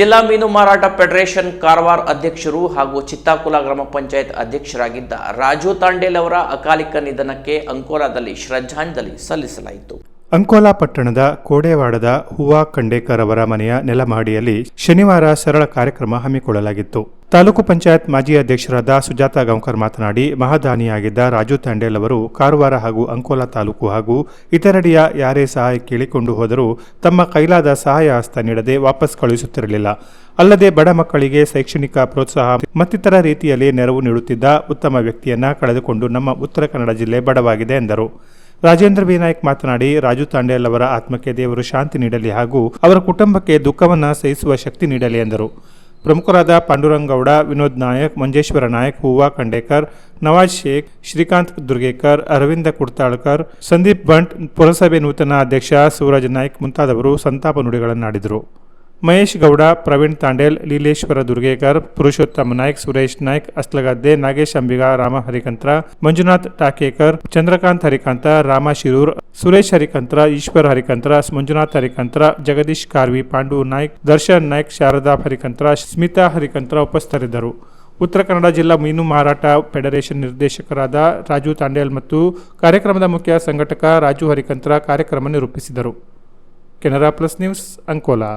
ಜಿಲ್ಲಾ ಮೀನು ಮಾರಾಟ ಫೆಡರೇಷನ್ ಕಾರವಾರ ಅಧ್ಯಕ್ಷರು ಹಾಗೂ ಚಿತ್ತಾಕುಲ ಗ್ರಾಮ ಪಂಚಾಯತ್ ಅಧ್ಯಕ್ಷರಾಗಿದ್ದ ರಾಜು ತಾಂಡೇಲ್ ಅವರ ಅಕಾಲಿಕ ನಿಧನಕ್ಕೆ ಅಂಕೋಲಾದಲ್ಲಿ ಶ್ರದ್ಧಾಂಜಲಿ ಸಲ್ಲಿಸಲಾಯಿತು. ಅಂಕೋಲಾ ಪಟ್ಟಣದ ಕೋಡೆವಾಡದ ಹೂವಾ ಖಂಡೇಕರ್ ಅವರ ಮನೆಯ ನೆಲಮಹಡಿಯಲ್ಲಿ ಶನಿವಾರ ಸರಳ ಕಾರ್ಯಕ್ರಮ ಹಮ್ಮಿಕೊಳ್ಳಲಾಗಿತ್ತು. ತಾಲೂಕು ಪಂಚಾಯತ್ ಮಾಜಿ ಅಧ್ಯಕ್ಷರಾದ ಸುಜಾತ ಗಾಂವ್ಕರ್ ಮಾತನಾಡಿ, ಮಹಾದಾನಿಯಾಗಿದ್ದ ರಾಜು ತಾಂಡೇಲ್ ಅವರು ಕಾರವಾರ ಹಾಗೂ ಅಂಕೋಲಾ ತಾಲೂಕು ಹಾಗೂ ಇತರೆಡೆಯ ಯಾರೇ ಸಹಾಯ ಕೇಳಿಕೊಂಡು ಹೋದರೂ ತಮ್ಮ ಕೈಲಾದ ಸಹಾಯ ಹಸ್ತ ನೀಡದೆ ವಾಪಸ್ ಕಳುಹಿಸುತ್ತಿರಲಿಲ್ಲ. ಅಲ್ಲದೆ ಬಡ ಮಕ್ಕಳಿಗೆ ಶೈಕ್ಷಣಿಕ ಪ್ರೋತ್ಸಾಹ ಮತ್ತಿತರ ರೀತಿಯಲ್ಲಿ ನೆರವು ನೀಡುತ್ತಿದ್ದ ಉತ್ತಮ ವ್ಯಕ್ತಿಯನ್ನ ಕಳೆದುಕೊಂಡು ನಮ್ಮ ಉತ್ತರ ಕನ್ನಡ ಜಿಲ್ಲೆ ಬಡವಾಗಿದೆ ಎಂದರು. ರಾಜೇಂದ್ರ ಬಿ ನಾಯ್ಕ್ ಮಾತನಾಡಿ, ರಾಜು ತಾಂಡೇಲ್ ಅವರ ಆತ್ಮಕ್ಕೆ ದೇವರು ಶಾಂತಿ ನೀಡಲಿ ಹಾಗೂ ಅವರ ಕುಟುಂಬಕ್ಕೆ ದುಃಖವನ್ನು ಸಹಿಸುವ ಶಕ್ತಿ ನೀಡಲಿ ಎಂದರು. ಪ್ರಮುಖರಾದ ಪಾಂಡುರಂಗೌಡ, ವಿನೋದ್ ನಾಯಕ್, ಮಂಜೇಶ್ವರ ನಾಯಕ್, ಹೂವಾ ಖಂಡೇಕರ್, ನವಾಜ್ ಶೇಖ್, ಶ್ರೀಕಾಂತ್ ದುರ್ಗೇಕರ್, ಅರವಿಂದ ಕುರ್ತಾಳ್ಕರ್ ಸಂದೀಪ್ ಭಟ್ ಪುರಸಭೆ ನೂತನ ಅಧ್ಯಕ್ಷ ಸೂರಜ್ ನಾಯ್ಕ್ ಮುಂತಾದವರು ಸಂತಾಪ ನುಡಿಗಳನ್ನಾಡಿದರು. ಮಹೇಶ್ ಗೌಡ, ಪ್ರವೀಣ್ ತಾಂಡೇಲ್, ಲೀಲೇಶ್ವರ ದುರ್ಗೇಕರ್, ಪುರುಷೋತ್ತಮ ನಾಯ್ಕ್, ಸುರೇಶ್ ನಾಯ್ಕ್, ಅಸ್ಲಗದ್ದೆ, ನಾಗೇಶ್ ಅಂಬಿಗ, ರಾಮ ಹರಿಕಂತ್ರ, ಮಂಜುನಾಥ್ ಟಾಕೇಕರ್, ಚಂದ್ರಕಾಂತ್ ಹರಿಕಾಂತ, ರಾಮ ಶಿರೂರ್, ಸುರೇಶ್ ಹರಿಕಂತ್ರ, ಈಶ್ವರ್ ಹರಿಕಂತ್ರ, ಮಂಜುನಾಥ್ ಹರಿಕಂತ್ರ, ಜಗದೀಶ್ ಕಾರ್ವಿ, ಪಾಂಡು ನಾಯ್ಕ್, ದರ್ಶನ್ ನಾಯ್ಕ್ ಶಾರದಾ ಹರಿಕಂತ್ರ, ಸ್ಮಿತಾ ಹರಿಕಂತ್ರ ಉಪಸ್ಥಿತರಿದ್ದರು. ಉತ್ತರ ಕನ್ನಡ ಜಿಲ್ಲಾ ಮೀನು ಮಾರಾಟ ಫೆಡರೇಷನ್ ನಿರ್ದೇಶಕರಾದ ರಾಜು ತಾಂಡೇಲ್ ಮತ್ತು ಕಾರ್ಯಕ್ರಮದ ಮುಖ್ಯ ಸಂಘಟಕ ರಾಜು ಹರಿಕಂತ್ರ ಕಾರ್ಯಕ್ರಮ ನಿರೂಪಿಸಿದರು. Canara plus news Ankola.